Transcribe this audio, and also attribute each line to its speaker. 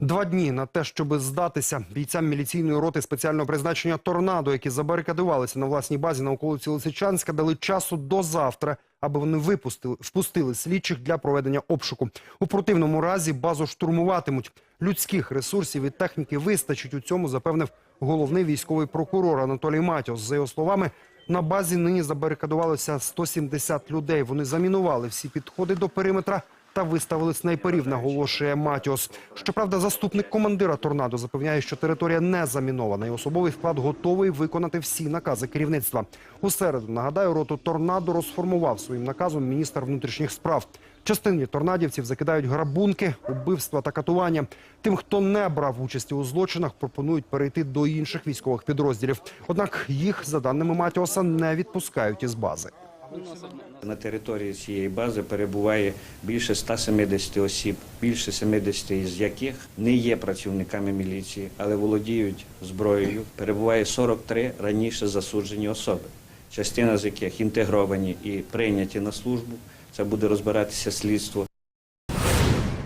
Speaker 1: Два дні на те, щоб здатися бійцям міліційної роти спеціального призначення торнадо, які забарикадувалися на власній базі на околиці Лисичанська, дали часу до завтра, аби вони випустили впустили слідчих для проведення обшуку. У противному разі базу штурмуватимуть. Людських ресурсів і техніки вистачить у цьому, запевнив головний військовий прокурор Анатолій Матіос. За його словами, на базі нині забарикадувалося 170 людей. Вони замінували всі підходи до периметра та виставили снайперів, наголошує Матіос. Щоправда, заступник командира торнадо запевняє, що територія не замінована, і особовий склад готовий виконати всі накази керівництва. У середу нагадаю, роту торнадо розформував своїм наказом міністр внутрішніх справ. Частині торнадівців закидають грабунки, убивства та катування. Тим, хто не брав участі у злочинах, пропонують перейти до інших військових підрозділів. Однак їх, за даними Матіоса, не відпускають із бази.
Speaker 2: На території цієї бази перебуває більше 170 осіб, більше 70 із яких не є працівниками міліції, але володіють зброєю. Перебуває 43 раніше засуджені особи, частина з яких інтегровані і прийняті на службу. Це буде розбиратися слідство.